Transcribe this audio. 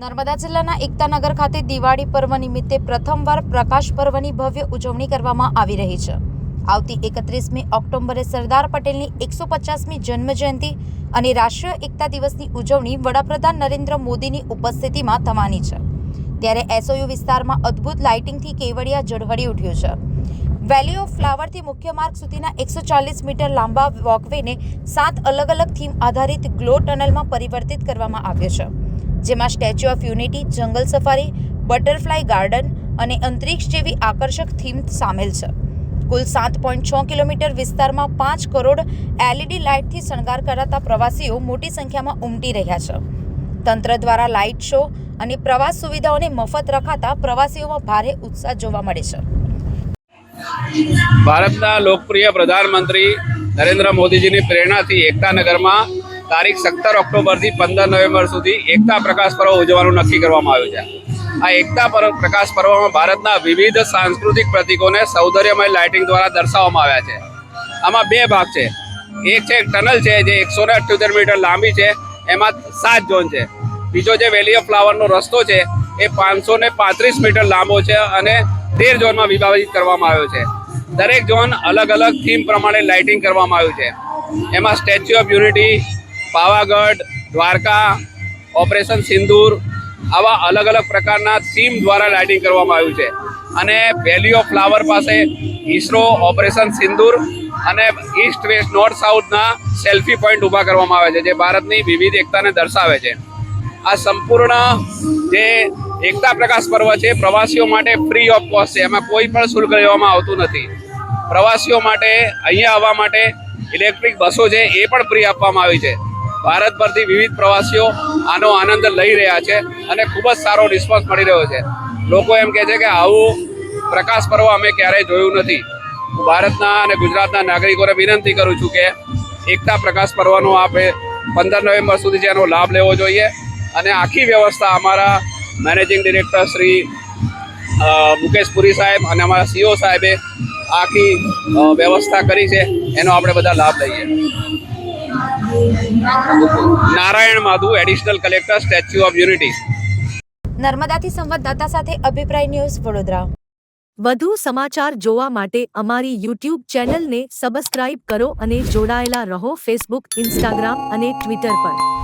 નર્મદા જિલ્લાના એકતાનગર ખાતે દિવાળી પર્વ નિમિત્તે પ્રથમવાર પ્રકાશ પર્વની ભવ્ય ઉજવણી કરવામાં આવી રહી છે. આવતી એકત્રીસમી ઓક્ટોબરે સરદાર પટેલની એકસો પચાસમી જન્મજયંતિ અને રાષ્ટ્રીય એકતા દિવસની ઉજવણી વડાપ્રધાન નરેન્દ્ર મોદીની ઉપસ્થિતિમાં થવાની છે. ત્યારે એસઓયુ વિસ્તારમાં અદ્ભુત લાઇટિંગથી કેવડિયા ઝળહળી ઉઠ્યું છે. વેલી ઓફ ફ્લાવરથી મુખ્ય માર્ગ સુધીના એકસો ચાલીસ મીટર લાંબા વોકવેને સાત અલગ અલગ થીમ આધારિત ગ્લો ટનલમાં પરિવર્તિત કરવામાં આવ્યો છે. જેમાં સ્ટેચ્યુ ઓફ યુનિટી, જંગલ સફારી, બટરફ્લાય ગાર્ડન અને અંતરિક્ષ જેવી આકર્ષક થીમ સામેલ છે. કુલ સાત પોઈન્ટ છ કિલોમીટર વિસ્તારમાં પાંચ કરોડ એલઈડી લાઇટથી શણગાર કરાતા પ્રવાસીઓ મોટી સંખ્યામાં ઉમટી રહ્યા છે. તંત્ર દ્વારા લાઇટ શો અને પ્રવાસ સુવિધાઓને મફત રખાતા પ્રવાસીઓમાં ભારે ઉત્સાહ જોવા મળે છે. ભારતના લોકપ્રિય પ્રધાનમંત્રી નરેન્દ્ર મોદીજીની પ્રેરણાથી એકતાનગરમાં તારીખ સત્તર ઓક્ટોબરથી પંદર નવેમ્બર સુધી એકતા પ્રકાશ પર્વ ઉજવવાનું નક્કી કરવામાં આવ્યું છે. આ એકતા પર્વ પ્રકાશ પર્વમાં ભારતના વિવિધ સાંસ્કૃતિક પ્રતીકોને સૌંદર્યમય લાઇટિંગ દ્વારા દર્શાવવામાં આવ્યા છે. આમાં બે ભાગ છે. એક છે ટનલ છે, જે એકસો ને અઠ્યોતેર મીટર લાંબી છે. એમાં સાત ઝોન છે. બીજો જે વેલી ઓફ ફ્લાવરનો રસ્તો છે, એ પાંચસો ને પાંત્રીસ મીટર લાંબો છે અને તેર ઝોનમાં વિભાજિત કરવામાં આવ્યો છે. દરેક ઝોન અલગ અલગ થીમ પ્રમાણે લાઇટિંગ કરવામાં આવ્યું છે. એમાં statue of unity Pavagadh, Dwarka, operation Sindoor આવા અલગ અલગ પ્રકારના થીમ દ્વારા લાઇટિંગ કરવામાં આવ્યું છે. અને વેલી ઓફ ફ્લાવર પાસે ઈસરો ઓપરેશન સિંદૂર અને ઈસ્ટ વેસ્ટ નોર્થ સાઉથના સેલ્ફી પોઈન્ટ ઊભા કરવામાં આવે છે, જે ભારતની વિવિધ એકતાને દર્શાવે છે. આ સંપૂર્ણ જે એકતા પ્રકાશ પર્વ છે, પ્રવાસીઓ માટે ફ્રી ઓફ કોસ્ટ છે, એમાં કોઈ પણ શુલ્ક લેવામાં આવતું નથી. પ્રવાસીઓ માટે, અહીંયા આવવા માટે ઇલેક્ટ્રિક બસો છે, એ પણ ફ્રી આપવામાં આવી છે. ભારતભરથી વિવિધ પ્રવાસીઓ આનો આનંદ લઈ રહ્યા છે અને ખૂબ જ સારો રિસ્પોન્સ મળી રહ્યો છે. લોકો એમ કહે છે કે આવું પ્રકાશ પર્વ અમે ક્યારેય જોયું નથી. હું ભારતના અને ગુજરાતના નાગરિકોને વિનંતી કરું છું કે એકતા પ્રકાશ પર્વનો આપણે પંદર નવેમ્બર સુધી એનો લાભ લેવો જોઈએ અને આખી વ્યવસ્થા અમારા મેનેજિંગ ડિરેક્ટર શ્રી મુકેશ પુરી સાહેબ અને અમારા સીઓ સાહેબે આખી વ્યવસ્થા કરી છે. એનો આપણે બધા લાભ લઈએ. Narayan Madhu additional collector statue of unity નર્મદાથી સંવાદદાતા સાથે અભિપ્રાય ન્યૂઝ વડોદરા. વધુ સમાચાર જોવા માટે અમારી યુટ્યુબ ચેનલને સબસ્ક્રાઇબ કરો અને જોડાયેલા રહો ફેસબુક ઇન્સ્ટાગ્રામ અને ટ્વિટર પર.